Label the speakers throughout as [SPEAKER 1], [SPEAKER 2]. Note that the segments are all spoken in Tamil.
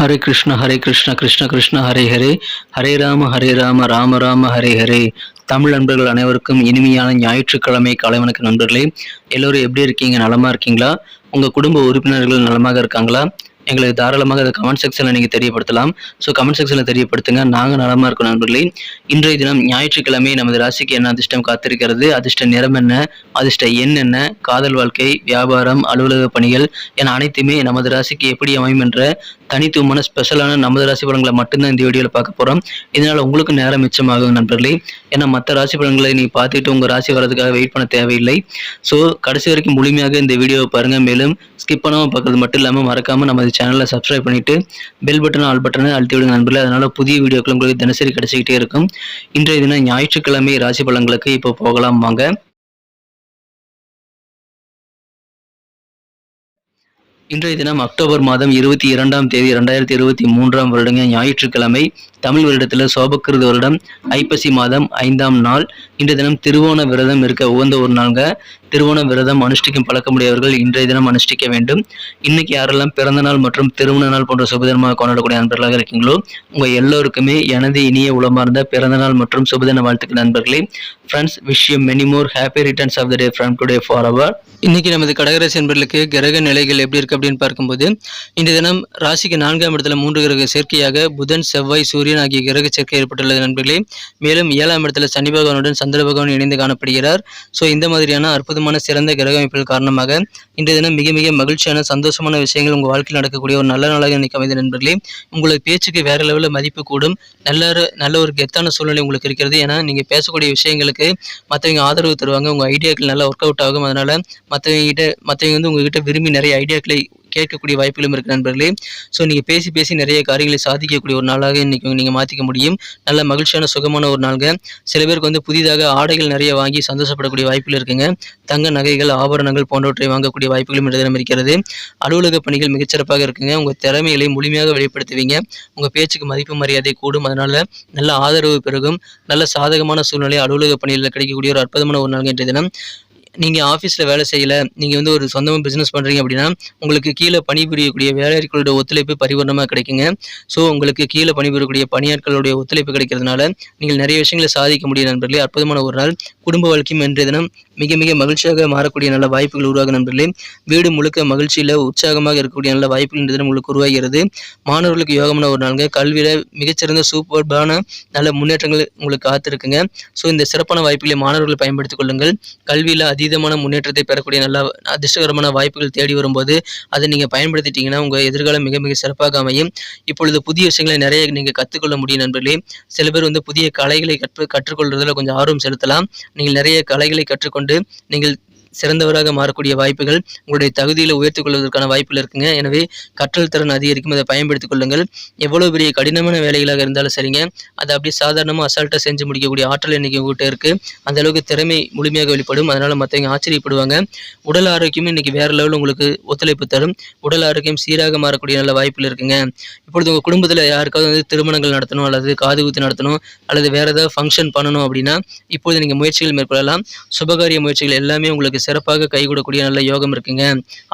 [SPEAKER 1] ஹரே கிருஷ்ண ஹரே கிருஷ்ண கிருஷ்ண கிருஷ்ண ஹரே ஹரே. ஹரே ராம ஹரே ராம ராம ராம ஹரே ஹரே. தமிழ் நண்பர்கள் அனைவருக்கும் இனிமையான ஞாயிற்றுக்கிழமை காலை வணக்க நண்பர்களே. எல்லோரும் எப்படி இருக்கீங்க? நலமா இருக்கீங்களா? உங்க குடும்ப உறுப்பினர்கள் நலமாக இருக்காங்களா? எங்களுக்கு தாராளமாக அதை கமெண்ட் செக்ஷனில் நீங்கள் தெரியப்படுத்தலாம். ஸோ கமெண்ட் செக்ஷனில் தெரியப்படுத்துங்க. நாங்கள் நலமாக இருக்கோம் நண்பர்களே. இன்றைய தினம் ஞாயிற்றுக்கிழமை நமது ராசிக்கு என்ன அதிர்ஷ்டம் காத்திருக்கிறது? அதிர்ஷ்ட நிறம் என்ன? அதிர்ஷ்ட எண் என்ன? காதல் வாழ்க்கை வியாபாரம் அலுவலக பணிகள் என அனைத்துமே நமது ராசிக்கு எப்படி அமையும் என்ற தனித்துவமான ஸ்பெஷலான நமது ராசி பலன்களை மட்டும்தான் இந்த வீடியோவில் பார்க்க போகிறோம் இதனால் உங்களுக்கு நேரம் மிச்சமாகும் நண்பர்களே. ஏன்னா மற்ற ராசி பலன்களை நீ பார்த்துட்டு உங்கள் ராசி வர்றதுக்காக வெயிட் பண்ண தேவையில்லை. ஸோ கடைசி வரைக்கும் முழுமையாக இந்த வீடியோவை பாருங்கள் மேலும் ஸ்கிப் பண்ணாமல் பார்க்குறது மட்டும் இல்லாமல் மறக்காமல் நமது சேனலை சப்ஸ்கிரைப் பண்ணிவிட்டு பெல் பட்டன் ஆல் பட்டனை அழுத்தி விடுங்க நண்பர்களே. அதனால் புதிய வீடியோக்கள் உங்களுக்கு தினசரி கிடச்சிக்கிட்டே இருக்கும். இன்றைய தினம் ஞாயிற்றுக்கிழமை ராசி பலன்களுக்கு இப்போ போகலாம் வாங்க. இன்றைய தினம் அக்டோபர் மாதம் இருபத்தி இரண்டாம் தேதி இரண்டாயிரத்தி இருபத்தி மூன்றாம் வருடங்க ஞாயிற்றுக்கிழமை. தமிழ் வருடத்தில் சோபக்கிருத வருடம் ஐப்பசி மாதம் ஐந்தாம் நாள். இன்றைய தினம் திருவோண விரதம் இருக்க உகந்த ஒரு நாள்ங்க. திருவோண விரதம் அனுஷ்டிக்கும் பழக்கமுடையவர்கள் இன்றைய தினம் அனுஷ்டிக்க வேண்டும். இன்னைக்கு யாரெல்லாம் பிறந்த நாள் மற்றும் திருமண நாள் போன்ற சுபதினமாக கொண்டாடக்கூடிய நண்பர்களாக இருக்கீங்களோ உங்க எல்லோருக்குமே எனது இனிய உளமார்ந்த பிறந்த நாள் மற்றும் சுபதின வாழ்த்துக்கள் நண்பர்களே. Friends wish you many more happy returns of the day from today for our இன்னைக்கு நமது கடகராசி என்பர்களுக்கு கிரக நிலைகள் எப்படி இருக்கு அப்படின்னு பார்க்கும்போது இன்றைய தினம் ராசிக்கு நான்காம் இடத்துல மூன்று கிரக சேர்க்கையாக புதன் செவ்வாய் சூரியன் ஆகிய கிரக சேர்க்கை ஏற்பட்டுள்ளது நண்பர்களே. மேலும் ஏழாம் இடத்துல சனி பகவானுடன் சந்திர பகவான் இணைந்து காணப்படுகிறார். ஸோ இந்த மாதிரியான அற்புதமான சிறந்த கிரக அமைப்புகள் காரணமாக இன்றைய தினம் மிக மிக மகிழ்ச்சியான சந்தோஷமான விஷயங்கள் உங்கள் வாழ்க்கையில் நடக்கக்கூடிய ஒரு நல்ல நாளாக இன்னைக்கு அமைந்த நண்பர்களே. உங்களுக்கு பேச்சுக்கு வேற லெவலில் மதிப்பு கூடும். நல்ல ஒரு- நல்ல ஒரு கெத்தான சூழ்நிலை உங்களுக்கு இருக்கிறது. ஏன்னா நீங்கள் பேசக்கூடிய விஷயங்களுக்கு மற்றவங்க ஆதரவு தருவாங்க. உங்கள் ஐடியாக்கள் நல்லா ஒர்க் அவுட் ஆகும். அதனால் மற்றவங்க கிட்ட மற்றவங்க வந்து உங்ககிட்ட விரும்பி நிறைய ஐடியாக்களை கேட்கக்கூடிய வாய்ப்புகளும் இருக்கு நண்பர்களே. ஸோ நீங்கள் பேசி பேசி நிறைய காரியங்களை சாதிக்கக்கூடிய ஒரு நாளாக இன்றைக்கி நீங்கள் மாற்றிக்க முடியும். நல்ல மகிழ்ச்சியான சுகமான ஒரு நாளுங்க. சில பேருக்கு வந்து புதிதாக ஆடைகள் நிறைய வாங்கி சந்தோஷப்படக்கூடிய வாய்ப்புகள் இருக்குங்க. தங்க நகைகள் ஆபரணங்கள் போன்றவற்றை வாங்கக்கூடிய வாய்ப்புகளும் இந்த தினம் இருக்கிறது. அலுவலக பணிகள் மிகச்சிறப்பாக இருக்குங்க. உங்கள் திறமைகளை முழுமையாக வெளிப்படுத்துவீங்க. உங்கள் பேச்சுக்கு மதிப்பு மரியாதை கூடும். அதனால் நல்ல ஆதரவு பெருகும். நல்ல சாதகமான சூழ்நிலை அலுவலக பணிகளில் கிடைக்கக்கூடிய ஒரு அற்புதமான ஒரு நாள் இன்றைய தினம். நீங்கள் ஆஃபீஸில் வேலை செய்யலை நீங்கள் வந்து ஒரு சொந்தமாக பிஸ்னஸ் பண்ணுறீங்க அப்படின்னா உங்களுக்கு கீழே பணிபுரியக்கூடிய வேலையாட்களோட ஒத்துழைப்பு பரிபூர்ணமாக கிடைக்குங்க. ஸோ உங்களுக்கு கீழே பணிபுரியக்கூடிய பணியாட்களுடைய ஒத்துழைப்பு கிடைக்கிறதுனால நீங்கள் நிறைய விஷயங்களை சாதிக்க முடியும் நண்பர்களே. அற்புதமான ஒரு நாள். குடும்ப வாழ்க்கையும் இன்றைய தினம் மிக மிக மகிழ்ச்சியாக மாறக்கூடிய நல்ல வாய்ப்புகள் உருவாகும் நண்பர்களே. வீடு முழுக்க மகிழ்ச்சியில் உற்சாகமாக இருக்கக்கூடிய நல்ல வாய்ப்புகள் இன்றைய தினம் உங்களுக்கு உருவாகிறது. மாணவர்களுக்கு யோகமான ஒரு நாளுங்க. கல்வியில் மிகச்சிறந்த சூப்பர்பான நல்ல முன்னேற்றங்கள் உங்களுக்கு காத்திருக்குங்க. ஸோ இந்த சிறப்பான வாய்ப்புகளை மாணவர்கள் பயன்படுத்திக் கொள்ளுங்கள். கல்வியில் அதீதமான முன்னேற்றத்தை பெறக்கூடிய நல்ல அதிர்ஷ்டகரமான வாய்ப்புகள் தேடி வரும்போது அதை நீங்கள் பயன்படுத்திட்டீங்கன்னா உங்கள் எதிர்காலம் மிக மிக சிறப்பாக அமையும். இப்பொழுது புதிய விஷயங்களை நிறைய நீங்கள் கற்றுக்கொள்ள முடியும் நண்பர்களே. சில பேர் வந்து புதிய கலைகளை கற்று கற்றுக்கொள்வதில் கொஞ்சம் ஆர்வம் செலுத்தலாம். நீங்கள் நிறைய கலைகளை கற்றுக்கொண்டு நீங்கள் சிறந்தவராக மாறக்கூடிய வாய்ப்புகள் உங்களுடைய தகுதியில் உயர்த்திக் கொள்வதற்கான வாய்ப்புகள் இருக்குங்க. எனவே கற்றல் திறன் அதிகரிக்கும் அதை பயன்படுத்திக் கொள்ளுங்கள். எவ்வளோ பெரிய கடினமான வேலைகளாக இருந்தாலும் சரிங்க. அதை அப்படியே சாதாரணமாக அசால்ட்டாக செஞ்சு முடிக்கக்கூடிய ஆற்றல் இன்றைக்கி உங்கள்கிட்ட இருக்குது அந்த அளவுக்கு திறமை முழுமையாக வெளிப்படும். அதனால் மற்றவங்க ஆச்சரியப்படுவாங்க. உடல் ஆரோக்கியமும் இன்றைக்கி வேறு லெவலில் உங்களுக்கு ஒத்துழைப்பு தரும். உடல் ஆரோக்கியம் சீராக மாறக்கூடிய நல்ல வாய்ப்புகள் இருக்குங்க. இப்பொழுது உங்கள் குடும்பத்தில் யாருக்காவது வந்து திருமணங்கள் நடத்தணும் அல்லது காது குத்து நடத்தணும் அல்லது வேறு ஏதாவது ஃபங்க்ஷன் பண்ணணும் அப்படின்னா இப்பொழுது நீங்கள் முயற்சிகள் மேற்கொள்ளலாம். சுபகாரிய முயற்சிகள் எல்லாமே உங்களுக்கு சிறப்பாக கைகூடக்கூடிய நல்ல யோகம் இருக்குங்க.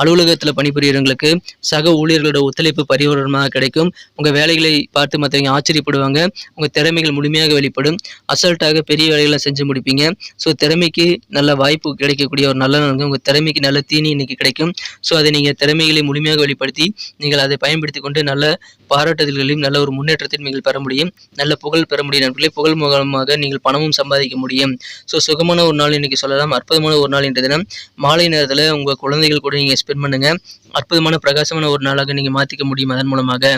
[SPEAKER 1] அலுவலகத்தில் பணிபுரியவங்களுக்கு சக ஊழியர்களோட ஒத்துழைப்பு பரிவர்த்தனமாக கிடைக்கும். உங்கள் வேலைகளை பார்த்து மற்றவங்க ஆச்சரியப்படுவாங்க. உங்கள் திறமைகள் முழுமையாக வெளிப்படும். அசல்ட்டாக பெரிய வேலைகளை செஞ்சு முடிப்பீங்க. ஸோ திறமைக்கு நல்ல வாய்ப்பு கிடைக்கக்கூடிய ஒரு நல்ல நாளுங்க. உங்கள் திறமைக்கு நல்ல தீனி இன்னைக்கு கிடைக்கும். ஸோ அதை நீங்கள் திறமைகளை முழுமையாக வெளிப்படுத்தி நீங்கள் அதை பயன்படுத்தி கொண்டு நல்ல பாராட்டுதல்களையும் நல்ல ஒரு முன்னேற்றத்தையும் நீங்கள் பெற முடியும். நல்ல புகழ் பெற முடியும். நண்பர்களே புகழ் மூலமாக நீங்கள் பணமும் சம்பாதிக்க முடியும். ஸோ சுகமான ஒரு நாள் இன்னைக்கு சொல்லலாம். அற்புதமான ஒரு நாள் இன்றைய பார்த்தீங்கன்னா மாலை நேரத்தில் உங்கள் குழந்தைகள் கூட நீங்கள் ஸ்பெண்ட் பண்ணுங்க. அற்புதமான பிரகாசமான ஒரு நாளாக நீங்கள் மாற்றிக்க முடியும் அதன் மூலமாக.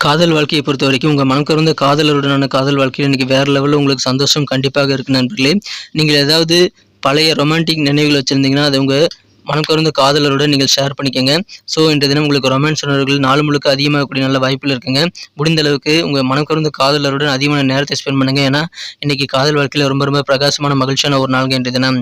[SPEAKER 1] காதல் வாழ்க்கையை பொறுத்த வரைக்கும் உங்கள் மனம் கறந்த காதலருடனான காதல் வாழ்க்கையில் இன்னைக்கு வேற லெவலில் உங்களுக்கு சந்தோஷம் கண்டிப்பாக இருக்குது நண்பர்களே. நீங்கள் ஏதாவது பழைய ரொமான்டிக் நினைவுகள் வச்சுருந்தீங்கன்னா அது உங்கள் மனம் காதலருடன் நீங்கள் ஷேர் பண்ணிக்கோங்க. ஸோ இன்றைய தினம் உங்களுக்கு ரொமான்ஸ் உணர்வுகள் நாலு முழுக்க அதிகமாக கூடிய நல்ல வாய்ப்பில் இருக்குங்க. முடிந்த அளவுக்கு உங்கள் மனம் காதலருடன் அதிகமான நேரத்தை ஸ்பெண்ட் பண்ணுங்க. ஏன்னா இன்னைக்கு காதல் வாழ்க்கையில் ரொம்ப ரொம்ப பிரகாசமான மகிழ்ச்சியான ஒரு நாள்ங்க இன்றைய தினம்.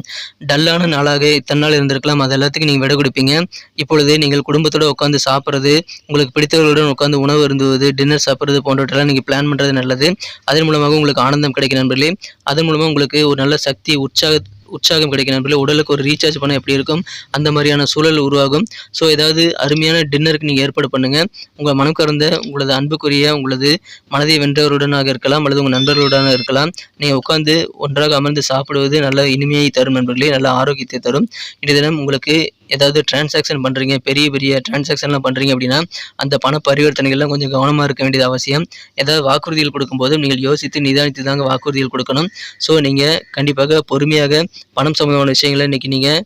[SPEAKER 1] டல்லான நாளாக இத்தனை நாள் இருந்திருக்கலாம். அது எல்லாத்துக்கும் நீங்கள் விட கொடுப்பீங்க. இப்பொழுது நீங்கள் குடும்பத்தோட உட்காந்து சாப்பிட்றது உங்களுக்கு பிடித்தவர்களுடன் உட்காந்து உணவு இருந்துவது டின்னர் சாப்பிட்றது போன்றவற்றெல்லாம் நீங்கள் பிளான் பண்ணுறது நல்லது. அதன் மூலமாக உங்களுக்கு ஆனந்தம் கிடைக்கும் நண்பர்களே. அதன் மூலமாக உங்களுக்கு ஒரு நல்ல சக்தி உற்சாக உற்சாகம் கிடைக்கும் நண்பர்களே உடலுக்கு ஒரு ரீசார்ஜ் பண்ண எப்படி இருக்கும்? அந்த மாதிரியான சூழல் உருவாகும். ஸோ ஏதாவது அருமையான டின்னருக்கு நீங்கள் ஏற்பாடு பண்ணுங்கள் உங்கள் மனம் கறந்த உங்களது அன்புக்குரிய உங்களது மனதை வென்றவருடனாக இருக்கலாம் அல்லது உங்கள் நண்பர்களுடனாக இருக்கலாம். நீங்கள் உட்காந்து ஒன்றாக அமர்ந்து சாப்பிடுவது நல்ல இனிமையை தரும் நண்பர்களே நல்ல ஆரோக்கியத்தை தரும். இன்றைய தினம் உங்களுக்கு ஏதாவது டிரான்சாக்ஷன் பண்ணுறீங்க பெரிய பெரிய டிரான்சாக்ஷன்லாம் பண்ணுறீங்க அப்படின்னா அந்த பண பரிவர்த்தனைகள்லாம் கொஞ்சம் கவனமாக இருக்க வேண்டியது அவசியம். ஏதாவது வாக்குறுதிகள் கொடுக்கும்போது நீங்கள் யோசித்து நிதானித்து தாங்க வாக்குறுதிகள் கொடுக்கணும். ஸோ நீங்கள் கண்டிப்பாக பொறுமையாக பணம் சம்பந்தமான விஷயங்களை இன்றைக்கி நீங்கள்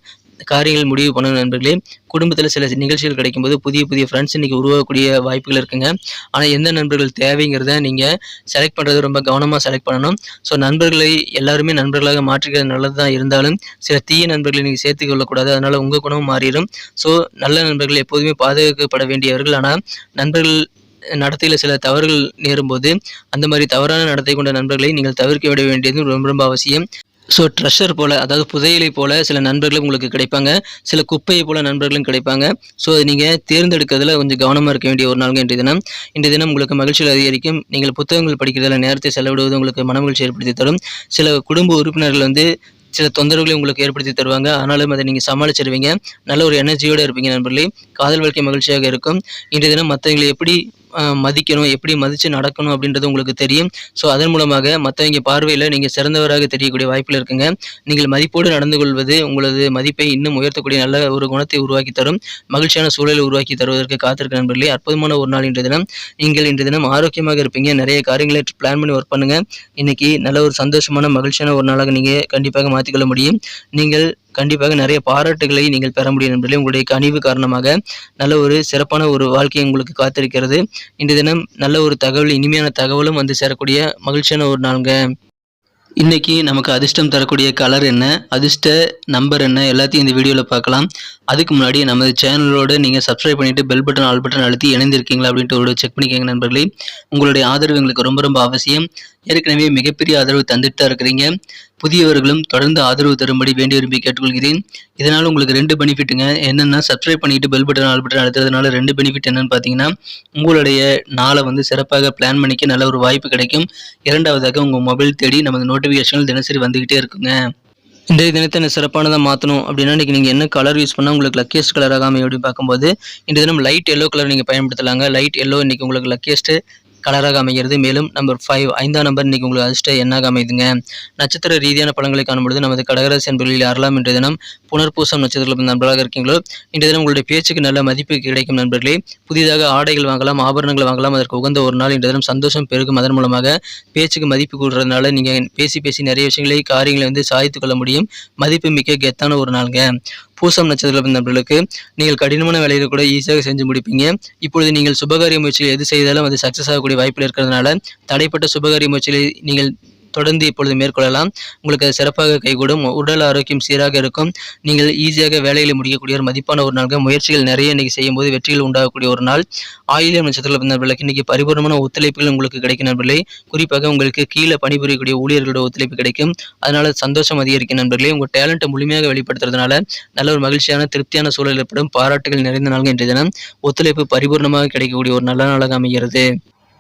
[SPEAKER 1] காரியங்கள் முடிவு பண்ணணும் நண்பர்களே குடும்பத்தில் சில நிகழ்ச்சிகள் கிடைக்கும்போது புதிய புதிய ஃப்ரெண்ட்ஸ் இன்றைக்கி உருவாகக்கூடிய வாய்ப்புகள் இருக்குங்க. ஆனால் எந்த நண்பர்கள் தேவைங்கிறத நீங்கள் செலக்ட் பண்ணுறது ரொம்ப கவனமாக செலக்ட் பண்ணணும். ஸோ நண்பர்களை எல்லாருமே நண்பர்களாக மாற்றிக்கிறது நல்லது தான் இருந்தாலும் சில தீய நண்பர்களை நீங்கள் சேர்த்து கொள்ளக்கூடாது. அதனால் உங்கள் குணமும் மாறிடும். ஸோ நல்ல நண்பர்கள் எப்போதுமே பாதுகாக்கப்பட வேண்டியவர்கள். ஆனால் நண்பர்கள் நடத்தையில் சில தவறுகள் நேரும்போது அந்த மாதிரி தவறான நடத்தை கொண்ட நண்பர்களை நீங்கள் தவிர்க்க விட வேண்டியது ரொம்ப ரொம்ப அவசியம். ஸோ ட்ரெஷர் போல் அதாவது புதையலை போல் சில நண்பர்களும் உங்களுக்கு கிடைப்பாங்க. சில குப்பையை போல் நண்பர்களும் கிடைப்பாங்க. ஸோ அதை நீங்கள் தேர்ந்தெடுக்கிறதுல கொஞ்சம் கவனமாக இருக்க வேண்டிய ஒரு நாளுங்க இன்றைய தினம். இன்றைய தினம் உங்களுக்கு மகிழ்ச்சியில் அதிகரிக்கும். நீங்கள் புத்தகங்கள் படிக்கிறதில் நேரத்தை செலவிடுவது உங்களுக்கு மன மகிழ்ச்சி ஏற்படுத்தி தரும். சில குடும்ப உறுப்பினர்கள் வந்து சில தொந்தரவுகளை உங்களுக்கு ஏற்படுத்தி தருவாங்க. ஆனாலும் அதை நீங்கள் சமாளிச்சிருவீங்க. நல்ல ஒரு எனர்ஜியோடு இருப்பீங்க நண்பர்களே. காதல் வாழ்க்கை மகிழ்ச்சியாக இருக்கும். இன்றைய தினம் மற்றவங்களை எப்படி மதிக்கணும் எப்படி மதித்து நடக்கணும் அப்படின்றது உங்களுக்கு தெரியும். ஸோ அதன் மூலமாக மற்றவங்க பார்வையில் நீங்கள் சிறந்தவராக தெரியக்கூடிய வாய்ப்பில் இருக்குங்க. நீங்கள் மதிப்போடு நடந்து கொள்வது உங்களது மதிப்பை இன்னும் உயர்த்தக்கூடிய நல்ல ஒரு குணத்தை உருவாக்கி தரும். மகிழ்ச்சியான சூழலை உருவாக்கி தருவதற்கு காத்திருக்க நண்பர்களே அற்புதமான ஒரு நாள் இன்றைய தினம். நீங்கள் இன்றைய தினம் ஆரோக்கியமாக இருப்பீங்க. நிறைய காரியங்களை பிளான் பண்ணி ஒர்க் பண்ணுங்கள் இன்றைக்கி நல்ல ஒரு சந்தோஷமான மகிழ்ச்சியான ஒரு நாளாக நீங்கள் கண்டிப்பாக மாற்றிக்கொள்ள முடியும். நீங்கள் கண்டிப்பாக நிறைய பாராட்டுகளை நீங்கள் பெற முடியும் நண்பர்களே உங்களுடைய கனிவு காரணமாக நல்ல ஒரு சிறப்பான ஒரு வாழ்க்கை உங்களுக்கு காத்திருக்கிறது. இன்று தினம் நல்ல ஒரு தகவல் இனிமையான தகவலும் வந்து சேரக்கூடிய மகிழ்ச்சியான ஒரு நாளுங்க. இன்னைக்கு நமக்கு அதிர்ஷ்டம் தரக்கூடிய கலர் என்ன அதிர்ஷ்ட நம்பர் என்ன எல்லாத்தையும் இந்த வீடியோவில் பார்க்கலாம். அதுக்கு முன்னாடி நமது சேனலோடு நீங்கள் சப்ஸ்கிரைப் பண்ணிவிட்டு பெல் பட்டன் ஆல் பட்டன் அழுத்தி இணைந்திருக்கீங்களா அப்படின்ட்டு ஒரு செக் பண்ணிக்கோங்க நண்பர்களே. உங்களுடைய ஆதரவு எங்களுக்கு ரொம்ப ரொம்ப அவசியம். ஏற்கனவே மிகப்பெரிய ஆதரவு தந்துட்டு தான் இருக்கிறீங்க. புதியவர்களும் தொடர்ந்து ஆதரவு தரும்படி வேண்டி விரும்பி கேட்டுக்கொள்கிறேன். இதனால் உங்களுக்கு ரெண்டு பெனிஃபிட்டுங்க. என்னென்னா சப்ஸ்கிரைப் பண்ணிட்டு பெல் பட்டன் ஆல் பட்டன் அழுத்துறதுனால ரெண்டு பெனிஃபிட் என்னன்னு பார்த்தீங்கன்னா உங்களுடைய நாளை வந்து சிறப்பாக பிளான் பண்ணிக்க நல்ல ஒரு வாய்ப்பு கிடைக்கும். இரண்டாவதாக உங்கள் மொபைல் தேடி நமது நோட்டிஃபிகேஷன்கள் தினசரி வந்துக்கிட்டே இருக்குங்க. இன்றைய தினத்தை என்ன சிறப்பானதாக மாற்றணும் அப்படின்னா இன்றைக்கி நீங்கள் என்ன கலர் யூஸ் பண்ணால் உங்களுக்கு லக்கியஸ்ட் கலராக அமையும் அப்படின்னு பார்க்கும்போது இன்றைய தினம் லைட் எல்லோ கலர் நீங்கள் பயன்படுத்தலாங்க. லைட் எல்லோ இன்றைக்கி உங்களுக்கு லக்கியஸ்ட்டு கலராக அமைகிறது. மேலும் நம்பர் ஃபைவ் ஐந்தாம் நம்பர் இன்னைக்கு உங்களுக்கு அதிர்ஷ்ட எண்ணாக அமைதுங்க. நட்சத்திர ரீதியான பழங்களை காணும்பொழுது நமது கடகராசி என்பர்களில் யாரெல்லாம் இன்றைய தினம் புனர்பூசம் நட்சத்திரத்தில் நண்பர்களாக இருக்கீங்களோ இன்றைய தினம் உங்களுடைய பேச்சுக்கு நல்ல மதிப்பு கிடைக்கும் நண்பர்களே. புதிதாக ஆடைகள் வாங்கலாம் ஆபரணங்கள் வாங்கலாம் அதற்கு உகந்த ஒரு நாள் இன்றைய தினம் சந்தோஷம் பெருகும். அதன் மூலமாக பேச்சுக்கு மதிப்பு கூடுறதுனால நீங்கள் பேசி பேசி நிறைய விஷயங்களை காரியங்களை வந்து சாய்த்து கொள்ள முடியும். மதிப்பு மிக்க கெத்தான ஒரு நாளுங்க. பூசம் நட்சத்திரம் நண்பர்களுக்கு நீங்கள் கடினமான வேலைகளை கூட ஈஸியாக செஞ்சு முடிப்பீங்க. இப்பொழுது நீங்கள் சுபகாரிய முயற்சிகள் எது செய்தாலும் அது சக்ஸஸ் ஆகக்கூடிய வாய்ப்பில் இருக்கிறதுனால தடைப்பட்ட சுபகாரிய முயற்சிகளை நீங்கள் தொடர்ந்து இப்பொழுது மேற்கொள்ளலாம். உங்களுக்கு அது சிறப்பாக கைகூடும். உடல் ஆரோக்கியம் சீராக இருக்கும். நீங்கள் ஈஸியாக வேலைகளை முடிக்கக்கூடிய ஒரு மதிப்பான ஒரு நாள்கள் முயற்சிகள் நிறைய இன்னைக்கு செய்யும்போது வெற்றிகள் உண்டாகக்கூடிய ஒரு நாள். ஆயிரம் நட்சத்திரத்தில் பிறந்தவர்களுக்கு இன்னைக்கு பரிபூர்ணமான ஒத்துழைப்புகள் உங்களுக்கு கிடைக்கும் நண்பர்களே. குறிப்பாக உங்களுக்கு கீழே பணிபுரியக்கூடிய ஊழியர்களோட ஒத்துழைப்பு கிடைக்கும். அதனால சந்தோஷம் அதிகரிக்கும் நண்பர்களே. உங்கள் டேலண்ட்டை முழுமையாக வெளிப்படுத்துறதுனால நல்ல ஒரு மகிழ்ச்சியான திருப்தியான சூழல் ஏற்படும். பாராட்டுகள் நிறைந்த நாள்கள் இன்றைய தினம். ஒத்துழைப்பு பரிபூர்ணமாக கிடைக்கக்கூடிய ஒரு நல்ல நாளாக அமைகிறது.